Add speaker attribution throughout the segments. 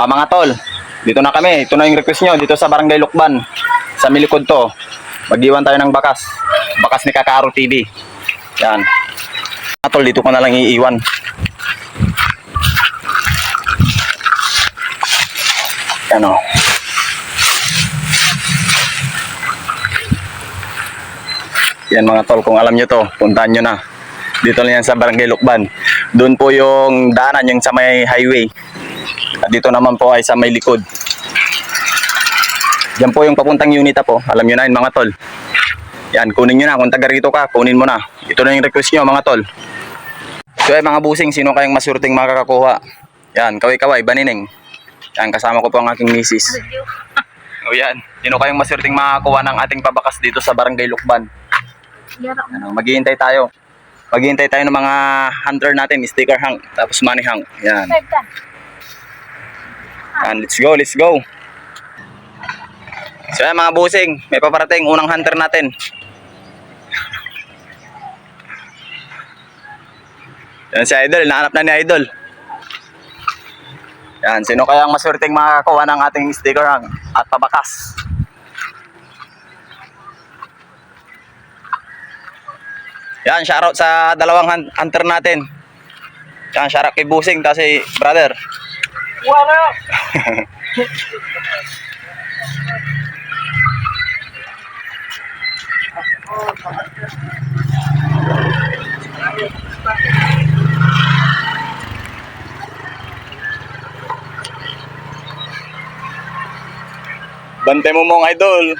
Speaker 1: Ah, mga tol, dito na kami. Ito na yung request nyo dito sa Barangay Lukban. Sa Milikod to. Mag-iwan tayo ng bakas. Bakas ni Kakaro TV. Yan. Mga tol, dito ko na lang iiwan. Yan o. Yan mga tol, kung alam nyo to, puntahan nyo na. Dito lang yan sa Barangay Lukban. Doon po yung daanan, yung sa may highway. At dito naman po ay sa may likod. Yan po yung papuntang unita po. Alam nyo na yun mga tol. Yan, kunin nyo na. Kung taga rito ka, kunin mo na. Ito na yung request nyo mga tol. So ay mga busing, sino kayong masurting makakakuha? Yan, kaway-kaway, banining. Yan, kasama ko po ang aking misis. O yan, sino kayong masurting makakakuha ng ating pabakas dito sa Barangay Lukban? Ano, maghihintay tayo. Maghihintay tayo ng mga hunter natin, sticker hang, tapos money hang. Yan. Yan, let's go, let's go. So yan mga busing, may paparating unang hunter natin. Yan si Idol, nahanap na ni Idol. Yan, sino kaya ang maswerteng makakakuha ng ating sticker hang at pabakas? Yan, shoutout sa dalawang hun- hunter natin. Yan, shoutout kay Busing, kasi brother.
Speaker 2: Wala.
Speaker 1: Bantay mo mong idol.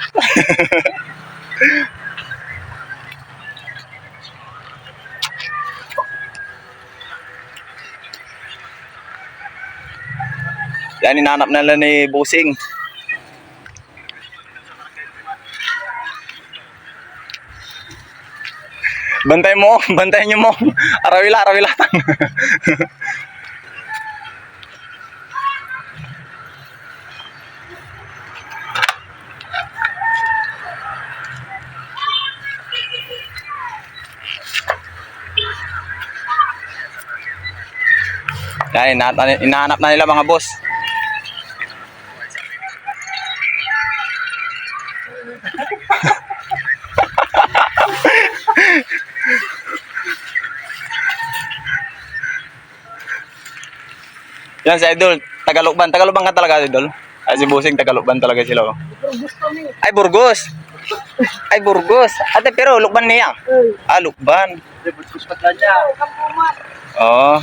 Speaker 1: Yan, inanap na ni Busing. Bantay mo, bantayan nyo mo. Arawila, arawila. Yan, ina- inahanap na nila mga boss. Yan si Idol, Tagalogban. Tagalogban ka talaga, Idol? Ay, si Busing, Tagalogban talaga sila. oh. Ay, Burgos! Ay, Burgos! Ate, pero Lukban niya. Ah, Lukban.
Speaker 2: Burgos pa niya.
Speaker 1: Oo.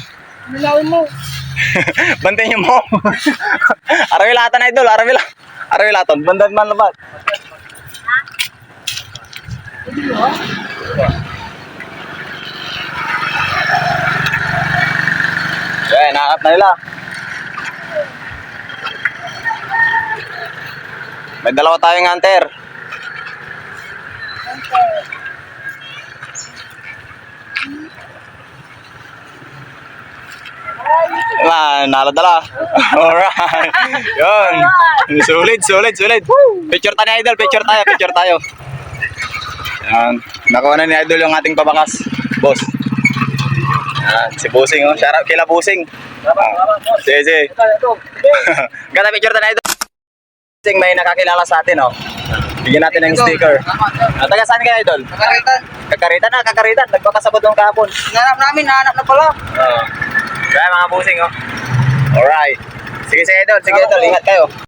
Speaker 2: Nilawin mo.
Speaker 1: Bantayan niyo mo. Arawilatan idol, arawila. Arawilatan, bandan man labat. Yan, nahanap na nila. May dalawa tayong hunter. Ah, naladala. Alright. Yun. Sulit, sulit, sulit. Picture tayo Idol, picture tayo, picture tayo. Yan. Nakuha na ni Idol yung ating pabakas. Boss. Yan. Si Busing, oh. Shout out kila Busing. Ah. Sige, sige.
Speaker 2: Ito, ito.
Speaker 1: Ganda picture tayo Idol. Busing, may nakakilala sa atin, oh. Bigyan natin ng sticker. Ah, taga saan kayo, Idol?
Speaker 2: Nakaritan.
Speaker 1: Kakaritan na, kakaritan. Nagpakasabot ng kahapon.
Speaker 2: Nanap namin, nanap na pala.
Speaker 1: Oo. Kaya mga busing, oh. Alright. Sige, sige, Idol. Sige, Idol. Ingat kayo.